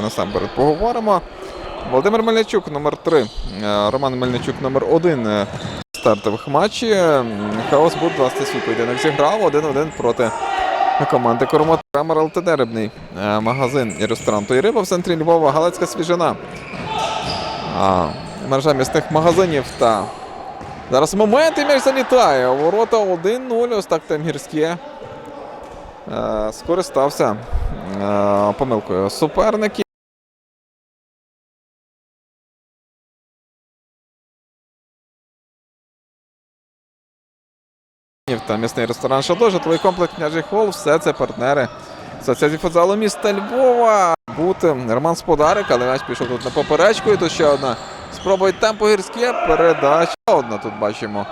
насамперед поговоримо. Володимир Мельничук, номер 3 Роман Мельничук, номер 1 стартових матчі. Хаос Буд 20 свій поєдинок зіграв 1-1 проти команди Кормот. Камер ЛТД Рибний е, магазин і ресторан «Той риба» в центрі Львова, Галицька свіжина. Мережа місних магазинів та зараз момент і м'яч залітає. Ворота 1-0. Ось так там гірське. Е, скористався е, помилкою суперників. Та місний ресторан Шадо, житловий комплекс княжий хол. Все це партнери Асоціації футзалу міста Львова. Бути Роман Сподарик, але м'яч пішов тут на поперечку. І тут ще одна спроба і темпо гірське. Передача. Одна тут бачимо.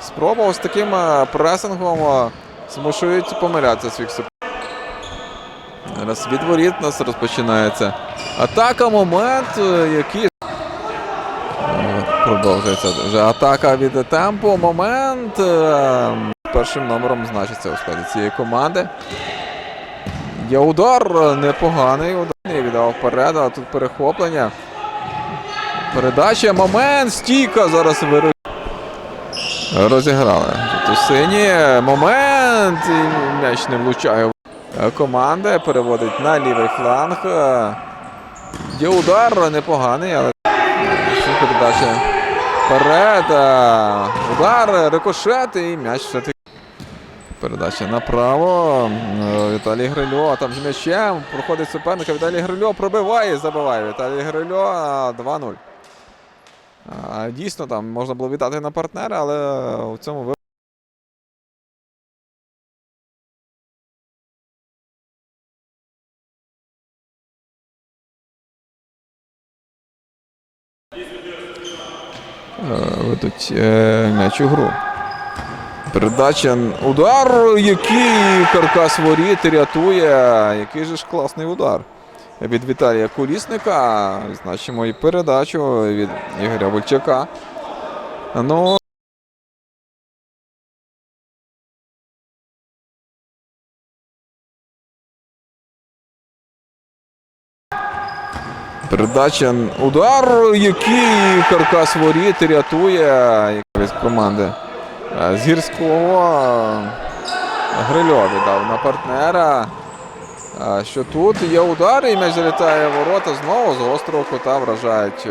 Спроба ось таким е, пресингом е, змушують помилятися своїх суперників. Зараз від воріт нас розпочинається атака. Момент, е, який продовжується вже атака від темпу. Момент. Першим номером значиться у складі цієї команди. Є удар непоганий. Удар віддав вперед, а тут перехоплення. Передача, момент, стійка зараз виру... Розіграли. Тут у сині. Момент. І м'яч не влучає. Команда переводить на лівий фланг. Є удар непоганий, але передача вперед. Удар, рикошет і м'яч все-таки. Передача направо. Е, Віталій Грильо. Там з м'ячем. Проходить суперника. Віталій Грильо пробиває і забиває. Віталій Грильо е, 2-0. Е, Дійсно, там можна було вітати на партнера, але в цьому випадку. ведуть е, м'яч у гру. Передача. Удар, який каркас воріт рятує. Який же ж класний удар від Віталія Колісника. Значимо і передачу від Ігоря Вольчака. Ну. Передача. Удар, який каркас воріт рятує якась команди. Е, З гірського е, Грильо віддав на партнера. Е, Що тут є удар, і м'яч залітає ворота. Знову з гострого кута вражають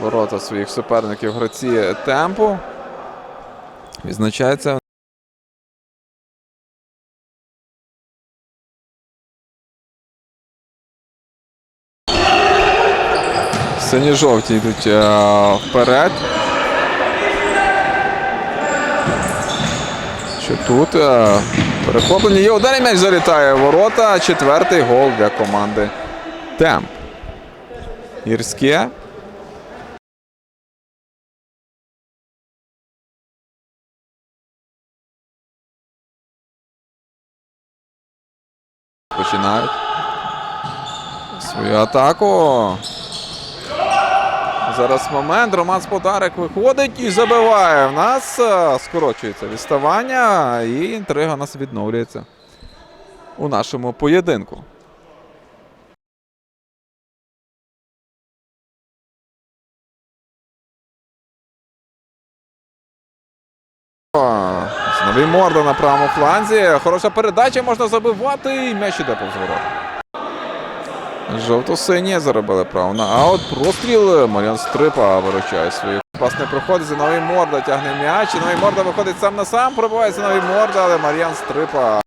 ворота своїх суперників гравці темпу. Відзначається Сині-жовті йдуть е, вперед. Що тут? е, перехоплення є удар і м'яч залітає в ворота. Четвертий гол для команди Темп. Гірське. Починають свою атаку. Зараз момент. Роман Сподарик виходить і забиває. В нас е, скорочується відставання і інтрига у нас відновлюється у нашому поєдинку. О, Новий морда на правому фланзі. Хороша передача можна забивати. І м'яч іде повз ворота. Жовто-сині заробили право на аут. Простріл. Маріан Стрипа виручає свою. Пас не проходить. Зіновий морда тягне м'яч. Зіновий морда виходить сам на сам. Пробиває Зіновий морда, але Маріан Стрипа.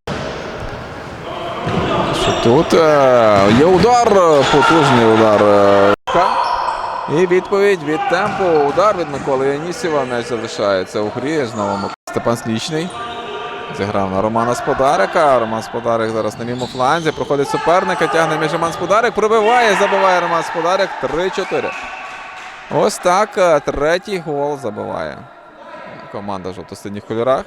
Що тут? Е, Є удар. Потужний удар. е, І відповідь від темпу. Удар від Миколи Янісєва. М'яч залишається у грі. Знову Степан Слічний. Зіграв на Романа Сподарика. Роман Сподарик зараз на лівому фланзі. Проходить суперника, тягне між Роман Сподарик, пробиває, забиває Роман Сподарик. 3-4. Ось так. е, Третій гол забиває. Команда жовто-синіх кольорах.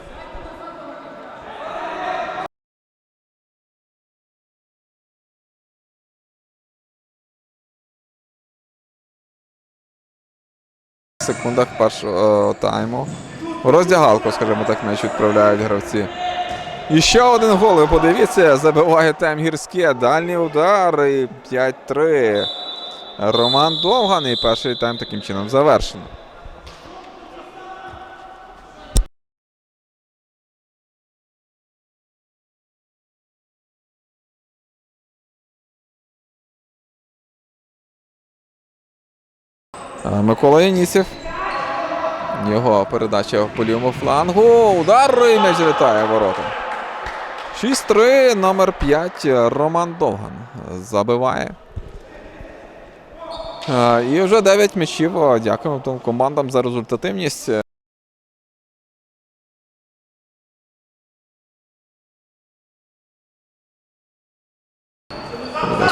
Секундах першого е, тайму. Роздягалку, скажімо так, м'яч відправляють гравці І ще один гол. Ви подивіться, забиває тайм гірське. Дальній удар і 5-3. Роман Довган. І перший тайм таким чином завершено. Микола Янісів. Його передача по лівому флангу. Удар і м'яч залітає ворота. 6-3, номер 5. Роман Довган забиває. Е, І вже 9 м'ячів. Дякуємо тим командам за результативність.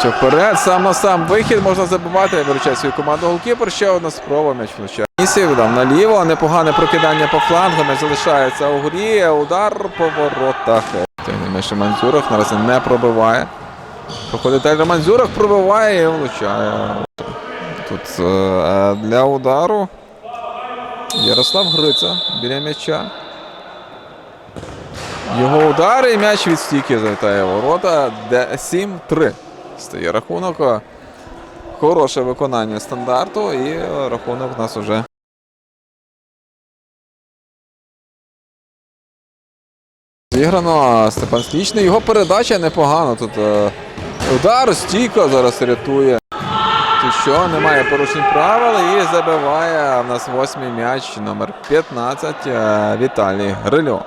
Передача вперед, сам на сам вихід можна забивати. Виручає свою команду голкіпер. Ще одна спроба м'яч влучає. Нісів дав наліво. Непогане прокидання по флангу. М'яч залишається у грі. Удар по воротах. Тягне м'яч Манзюрах. Наразі не пробиває. Проходить Ельра Манзюрах, пробиває і влучає. Тут е, для удару Ярослав Гриця біля м'яча. Його удар і м'яч від стійки залітає ворота. 7-3 стає рахунок. Хороше виконання стандарту і рахунок у нас уже. Зіграно Степан Стічний. Його передача непогано. Тут е, удар, стійка зараз рятує. Тут що, немає порушень правил і забиває в нас восьмий м'яч номер 15 е, Віталій Грильо.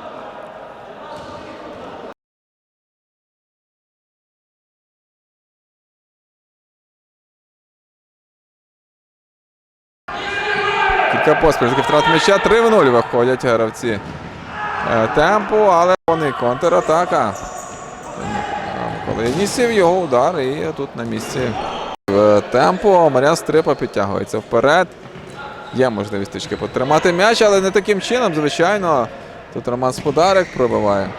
Кілька поспіль втрат м'яча. 3 в 0 виходять гравці е, темпу, але вони контратака. Коли Янісів його удар і тут на місці темпу Маріан Стрипа підтягується вперед. Є можливість трішки потримати м'яч, але не таким чином, звичайно. Тут Роман Сподарик пробиває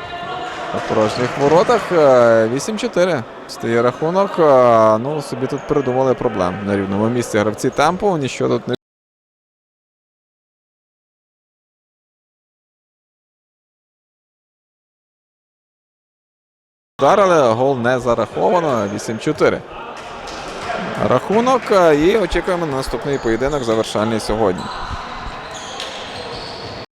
у порожніх воротах. Е, 8-4. Стає рахунок. Е, Ну, собі тут придумали проблем на рівному місці. Гравці темпу, нічого тут не. Удар, але гол не зараховано. 8-4. Рахунок е, і очікуємо на наступний поєдинок завершальний сьогодні.